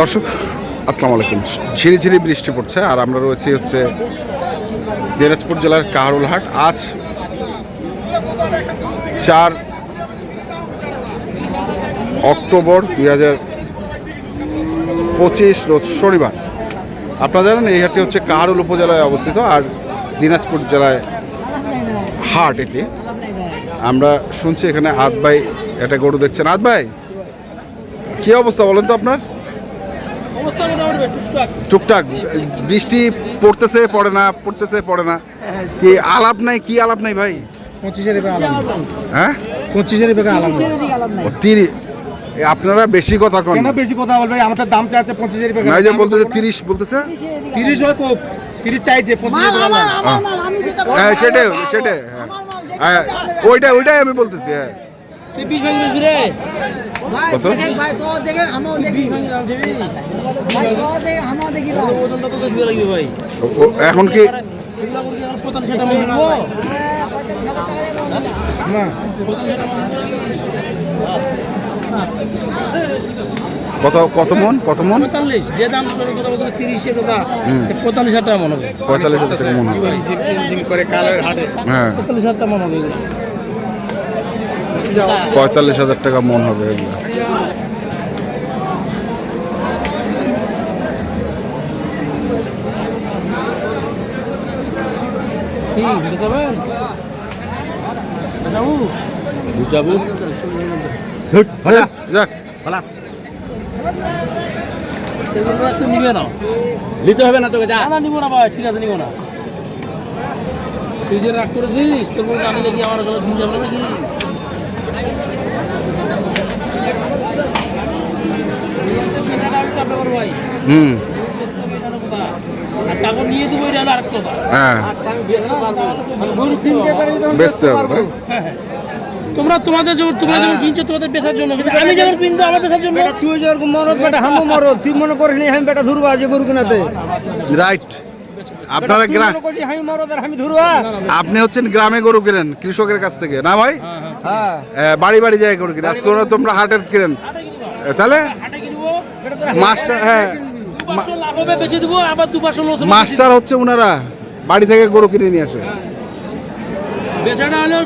দর্শক, আসসালামু আলাইকুম। ঝিরি ঝিরি বৃষ্টি পড়ছে, আর আমরা রয়েছি হচ্ছে দিনাজপুর জেলার কাহারুলহাট। আজ চার অক্টোবর দুই হাজার পঁচিশ, রোজ শনিবার। আপনারা জানেন, এই হাটটি হচ্ছে কাহারুল উপজেলায় অবস্থিত, আর দিনাজপুর জেলায় হাট এটি। আমরা শুনছি এখানে আদ ভাই একটা গরু দেখছেন। আদ ভাই কি অবস্থা বলেন তো আপনার? টুকটাক। টুকটাক বৃষ্টি পড়তেছে পড়ে না পড়তেছে পড়ে না। কি আলাপ নাই কি আলাপ নাই ভাই? পঁচিশের হ্যাঁ? পঁচিশের এ, আপনারা বেশি কথা কন। কেন বেশি কথা বলবে? আমাদের দাম চাচ্ছে পঁচিশের এবার। নাই যে বলতেছে তিরিশ বলতেছে? তিরিশ হয় কোপ তিরিশ চাইছে পঁচিশের এবার আলাম হ্যাঁ সেটাই সেটাই হ্যাঁ। হ্যাঁ ওইটা ওইটাই আমি বলতেছি হ্যাঁ। কত এখন কি মনে কত কত মন কত মন পঁয়তাল্লিশ যে দাম তিরিশে পঁয়তাল্লিশ হাজার টাকা মনে হবে পঁয়তাল্লিশ হাজার টাকা মন হবে করে কালের হ্যাঁ পঁয়তাল্লিশ হাজার টাকা মনে হবে পঁয়তাল্লিশ হাজার টাকা মন হবে এগুলো। নিবে না। নিতে হবে না তোকে যা। না নিব না ভাই ঠিক আছে নিব না। তুই যে রাগ করেছিস তোর মধ্যে আনিলে কি আমার কোনো দিন যাবে নাকি পেশাটা আমি করতে পারব ভাই হুম আর টাকা নিয়ে দিব এটা হলো আরেক কথা হ্যাঁ গরু কিনতে পারি বেচতে হবে না হ্যাঁ, তোমরা তোমাদের যেমন তোমরা যেমন কিনছো তোমাদের পেশার জন্য। আমি যেমন কিনবো আমার পেশার জন্য তুই যেরকম মরদ বেটা হামো মরদ। তুই মনে করিস নি আমি বেটা ধরবা যে গরু কিনাতে? রাইট। আপনারা গ্রাম আপনি হচ্ছেন গ্রামে গরু কিনেন কৃষকের কাছ থেকে না ভাই? হ্যাঁ বাড়ি বাড়ি যায় গরু কিনে তোমরা তোমরা হাটের কিনেন। তাহলে? মাস্টার হ্যাঁ মাস্টার হচ্ছে ওনারা বাড়ি থেকে গরু কিনে নিয়ে আসে। বেচাটা হলো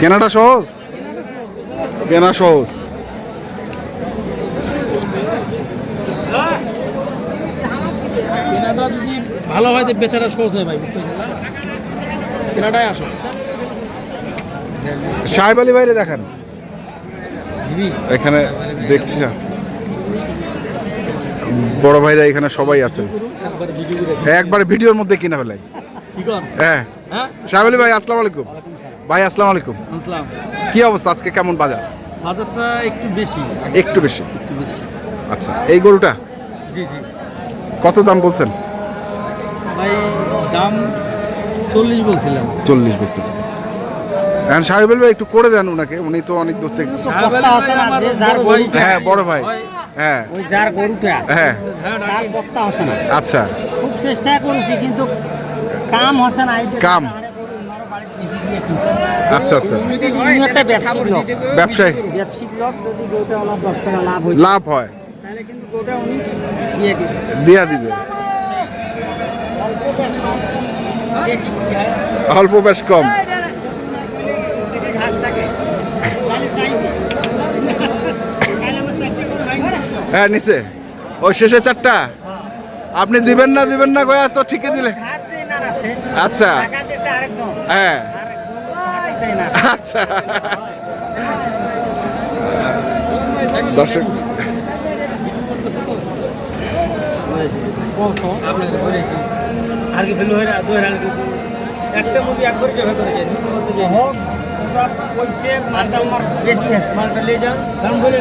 কেনাটা সহজ কেনা সহজ। কেনাটা যদি ভালো হয় তো বেচাটা সহজ হয় ভাই? কেনাটাই আসো সাহেব আলী বাইরে দেখান। এখানে দেখছি বড় ভাইরা এখানে সবাই আছে। একবার একবারে ভিডিওর মধ্যে কিনা ফেলাই। হ্যাঁ। হ্যাঁ? সাহেব আলী ভাই আসসালামু আলাইকুম। ভাই আসসালামু আলাইকুম। কি অবস্থা আজকে? কেমন বাজার? বাজারটা একটু বেশি। একটু বেশি। আচ্ছা এই গরুটা? জি জি। কত দাম বলছেন? ভাই দাম চল্লিশ বলছিলাম। চল্লিশ বেশি এখন সাহেব ভাই একটু করে দেন ওনাকে উনি তো অনেক দূর থেকে। কথা আছে না, যে যার হ্যাঁ বড় ভাই। হ্যাঁ। ওই যার গরুটা হ্যাঁ। তার বক্তা না। আচ্ছা। খুব চেষ্টা করেছি কিন্তু কাম না কাম। আচ্ছা আচ্ছা। ইনি একটা ব্যবসায়িক লোক। ব্যবসায়ী। ব্যবসায়িক লোক যদি গরুটা ওনার দশ টাকা লাভ হয়ে লাভ হয়। তাহলে কিন্তু গরুটা উনি দিয়ে দিবে। দিয়া দিবে। অল্প বেশ কম। হয় অল্প বেশ কম ঘাস থাকে তাহলে চাইবে কাল আমার চারটে গরু হয়, নিচে। ওই শেষে চারটা। আপনি দিবেন না দিবেন না, গয়া, তো ঠিকই দিলে। আচ্ছা। হ্যাঁ। আচ্ছা। দর্শক। আর একটা হোক বেশি যান বলে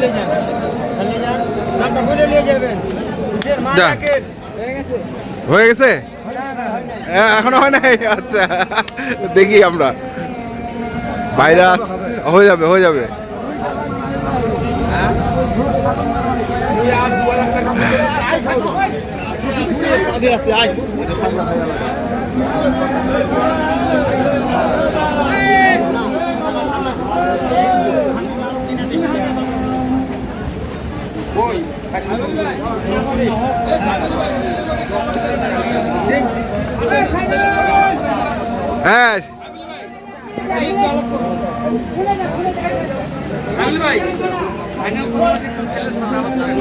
হয়ে গেছে? হ্যাঁ, এখনও হয় নাই? আচ্ছা দেখি আমরা। বাইরে আছে হয়ে যাবে হয়ে যাবে। হ্যাঁ। ভাই ছেলের সাথে আলাপ করে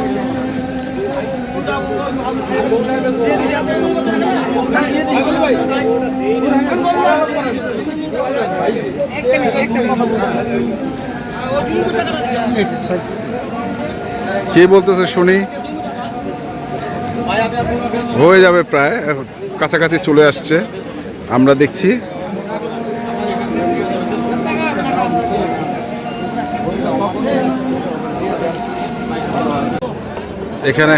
কে বলতেছে শুনি? হয়ে যাবে প্রায়, কাছাকাছি চলে আসছে। আমরা দেখছি। এখানে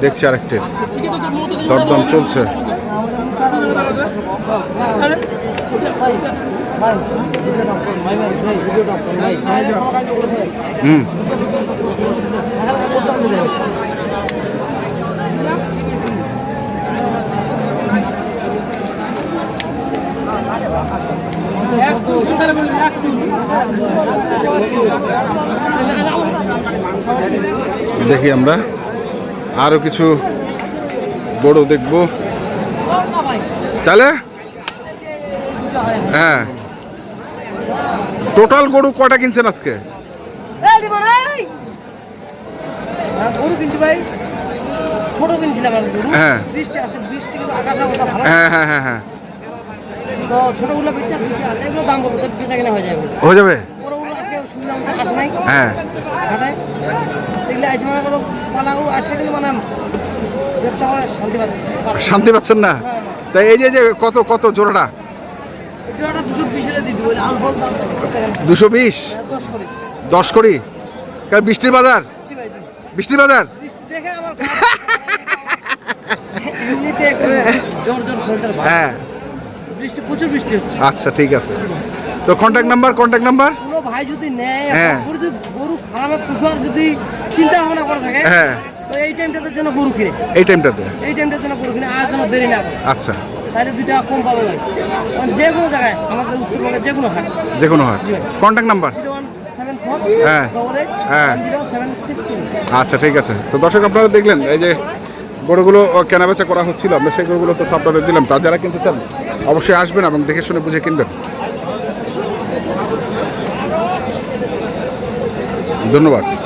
দেখছি আরেকটি। দরদম চলছে। হুম। দেখি আমরা। আরও কিছু বড় দেখব। তাহলে? হ্যাঁ। টোটাল গরু কটা কিনছেন আজকে? হ্যাঁ, গরু কিনছি ভাই। ছোট কিনছিলাম আর গরু হ্যাঁ। বৃষ্টি আছে বৃষ্টি কিন্তু আকাশটা ভালো। হ্যাঁ হ্যাঁ হ্যাঁ হ্যাঁ। তো ছোটগুলো বেচা এগুলো দাম বলতো বেচা কিনা হয়ে যাবে। হয়ে যাবে বড়গুলো আজকে সুবিধা মতো আসে নাই হ্যাঁ শান্তি পাচ্ছেন না? তাই এই যে কত কত জোড়াটা? দুশো বিশ? দুশো কারণ বৃষ্টির বাজার। বৃষ্টির বাজার। হ্যাঁ। আচ্ছা ঠিক আছে। তো কন্ট্যাক্ট নাম্বার কন্ট্যাক্ট নাম্বার ভাই যদি নেয় হ্যাঁ। গরু যদি গরু ফার্মে পুষার যদি চিন্তা ভাবনা করে থাকে হ্যাঁ। তো এই টাইমটাতে যেন গরু কিনে। এই টাইমটাতে এই টাইমটার জন্য গরু কিনে আর যেন দেরি না করে। আচ্ছা। তাহলে দুই টাকা কম পাবে ভাই। যে কোনো জায়গায় আমাদের উত্তরবঙ্গে যে কোনো হাট। যে কোনো হয়। কন্ট্যাক্ট নাম্বার হ্যাঁ। হ্যাঁ। আচ্ছা ঠিক আছে। তো দর্শক আপনারা দেখলেন এই যে গরুগুলো কেনাবেচা করা হচ্ছিল আমরা সেই গরুগুলো তো আপনাদের দিলাম। তার যারা কিনতে চান অবশ্যই আসবেন এবং দেখে শুনে বুঝে কিনবেন। ধন্যবাদ।